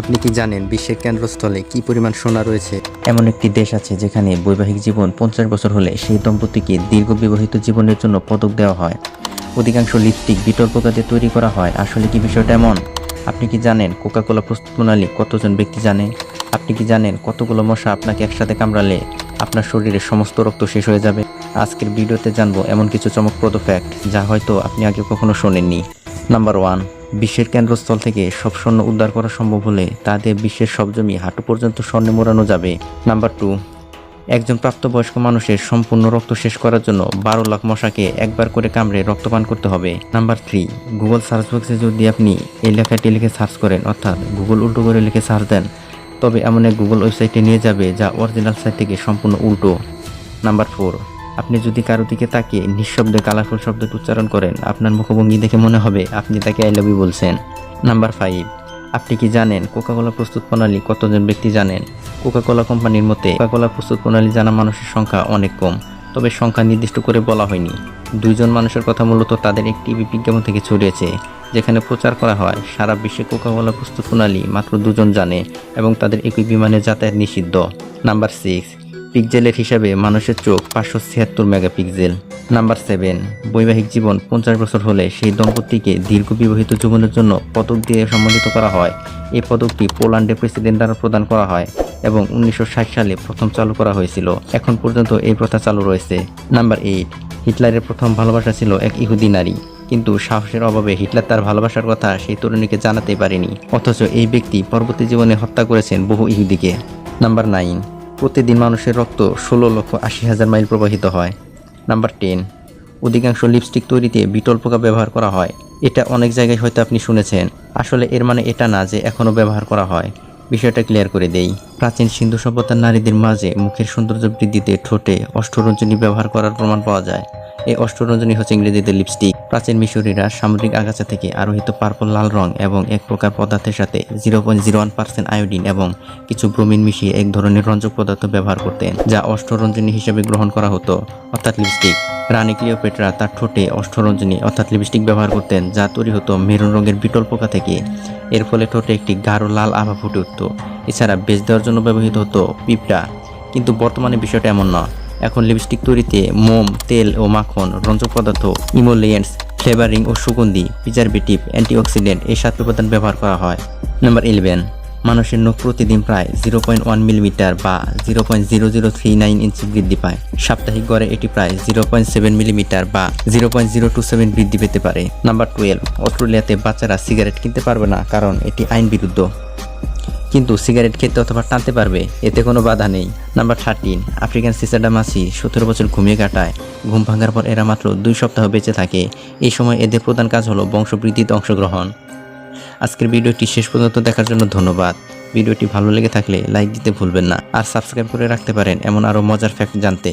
আপনি কি জানেন বিশ্বের কেন্দ্রস্থলে কি পরিমাণ সোনা রয়েছে? এমন একটি দেশ আছে যেখানে বৈবাহিক জীবন পঞ্চাশ বছর হলে সেই দম্পতিকে দীর্ঘ বিবাহিত জীবনের জন্য পদক দেওয়া হয়। অধিকাংশ লিপস্টিক বিতর্ক কাজে তৈরি করা হয়। আসলে কি বিষয়টা এমন? আপনি কি জানেন কোকাকোলা প্রস্তুত প্রণালী কতজন ব্যক্তি জানে? আপনি কি জানেন কতগুলো মশা আপনাকে একসাথে কামড়ালে আপনার শরীরে সমস্ত রক্ত শেষ হয়ে যাবে? আজকের ভিডিওতে জানব এমন কিছু চমকপ্রদ ফ্যাক্ট যা হয়তো আপনি আগে কখনো শোনেননি। নাম্বার ওয়ান বিশ্বের কেন্দ্রস্থল থেকে সব স্বর্ণ উদ্ধার করা সম্ভব হলে তাদের বিশ্বের সব জমি হাঁটু পর্যন্ত স্বর্ণে মোড়ানো যাবে। নাম্বার টু একজন প্রাপ্তবয়স্ক মানুষের সম্পূর্ণ রক্ত শেষ করার জন্য বারো লাখ মশাকে একবার করে কামড়ে রক্তপান করতে হবে। নাম্বার থ্রি গুগল সার্চ বক্সে যদি আপনি এই লেখাটি লিখে সার্চ করেন, অর্থাৎ গুগল উল্টো করে লিখে সার্চ দেন, তবে এমন এক গুগল ওয়েবসাইটে নিয়ে যাবে যা অরিজিনাল সাইট থেকে সম্পূর্ণ উল্টো। নাম্বার ফোর আপনি যদি কারও দিকে তাকিয়ে নিঃশব্দে কালারফুল শব্দটি উচ্চারণ করেন, আপনার মুখভঙ্গি দেখে মনে হবে আপনি তাকে আই লাভ ইউ বলছেন। নাম্বার ফাইভ, আপনি কি জানেন কোকাকোলা প্রস্তুত প্রণালী কতজন ব্যক্তি জানেন? কোকাকোলা কোম্পানির মতে, কোকাকোলা প্রস্তুত প্রণালী জানা মানুষের সংখ্যা অনেক কম, তবে সংখ্যা নির্দিষ্ট করে বলা হয়নি। দুইজন মানুষের কথা মূলত তাদের একটি বিজ্ঞাপন থেকে ছড়িয়েছে, যেখানে প্রচার করা হয়, সারা বিশ্বে কোকাকোলা প্রস্তুত প্রণালী মাত্র দুজন জানে এবং তাদের একই বিমানে যাতায়াত নিষিদ্ধ। নাম্বার সিক্স পিক্সেলের হিসাবে মানুষের চোখ পাঁচশো ছিয়াত্তর মেগা মেগাপিক্সেল। নাম্বার সেভেন, বৈবাহিক জীবন পঞ্চাশ বছর হলে সেই দম্পতিকে দীর্ঘ বিবাহিত জীবনের জন্য পদক দিয়ে সম্মানিত করা হয়। এই পদকটি পোল্যান্ডের প্রেসিডেন্ট দ্বারা প্রদান করা হয় এবং উনিশশো ষাট সালে প্রথম চালু করা হয়েছিল। এখন পর্যন্ত এই প্রথা চালু রয়েছে। নাম্বার এইট, হিটলারের প্রথম ভালোবাসা ছিল এক ইহুদি নারী। কিন্তু সাহসের অভাবে হিটলার তার ভালোবাসার কথা সেই তরুণীকে জানাতে পারেনি। অথচ এই ব্যক্তি পরবর্তী জীবনে হত্যা করেছেন বহু ইহুদিকে। নাম্বার নাইন প্রতিদিন মানুষের রক্ত ষোলো লক্ষ আশি হাজার মাইল প্রবাহিত হয়। নাম্বার টেন অধিকাংশ লিপস্টিক তৈরিতে বিটল পোকা ব্যবহার করা হয়। এটা অনেক জায়গায় হয়তো আপনি শুনেছেন। আসলে এর মানে এটা না যে এখনও ব্যবহার করা হয়। বিষয়টা ক্লিয়ার করে দেই। প্রাচীন সিন্ধু সভ্যতার নারীদের মাঝে মুখের সৌন্দর্য বৃদ্ধিতে ঠোঁটে অষ্টরঞ্জনী ব্যবহার করার প্রমাণ পাওয়া যায়। এই অষ্টরঞ্জনী হচ্ছে ইংরেজিতে লিপস্টিক প্রাচীন মিশরীরা সামুদ্রিক আগাছা থেকে আরোহিত পার্পল লাল রং এবং এক প্রকার পদার্থের সাথে zero point zero one percent iodine এবং কিছু ব্রোমিন মিশিয়ে এক ধরনের রঞ্জক পদার্থ ব্যবহার করতেন, যা অষ্টরঞ্জনী হিসেবে গ্রহণ করা হতো, অর্থাৎ লিপস্টিক রানী ক্লিওপেট্রা তার ঠোঁটে অষ্টরঞ্জনী, অর্থাৎ লিপস্টিক ব্যবহার করতেন, যা তৈরি হতো মেরুন রঙের বিটল পোকা থেকে। এর ফলে ঠোঁটে একটি গাঢ় লাল আভা ফুটে উঠত। এছাড়া বেচ দেওয়ার জন্য ব্যবহৃত হতো পিঁপড়া। কিন্তু বর্তমানে বিষয়টা এমন না এখন লিপস্টিক তৈরিতে মোম, তেল ও মাখন রঞ্জক পদার্থ, ইমোলিয়েন্টস, ফ্লেভারিং ও সুগন্ধি, প্রিজারভেটিভ, অ্যান্টিঅক্সিডেন্ট এই সাত উপাদান ব্যবহার করা হয়। নাম্বার ইলেভেন, মানুষের নখ প্রতিদিন প্রায় জিরো পয়েন্ট ওয়ান মিলিমিটার বা zero point zero zero three nine inch বৃদ্ধি পায়। সাপ্তাহিক গড়ে এটি প্রায় জিরো পয়েন্ট সেভেন মিলিমিটার বা zero point zero two seven বৃদ্ধি পেতে পারে। নাম্বার টুয়েলভ, অস্ট্রেলিয়াতে বাচ্চারা সিগারেট কিনতে পারবে না কারণ এটি আইন বিরুদ্ধ। কিন্তু সিগারেট খেতে অথবা টানতে পারবে, এতে কোনো বাধা নেই। নাম্বার থার্টিন আফ্রিকান সিসাডা মাছি সতেরো বছর ঘুমিয়ে কাটায়। ঘুম ভাঙার পর এরা মাত্র দুই সপ্তাহ বেঁচে থাকে। এই সময় এদের প্রধান কাজ হলো বংশবৃদ্ধিতে অংশগ্রহণ। আজকের ভিডিওটি শেষ পর্যন্ত দেখার জন্য ধন্যবাদ। ভিডিওটি ভালো লেগে থাকলে লাইক দিতে ভুলবেন না। আর সাবস্ক্রাইব করে রাখতে পারেন এমন আরও মজার ফ্যাক্ট জানতে।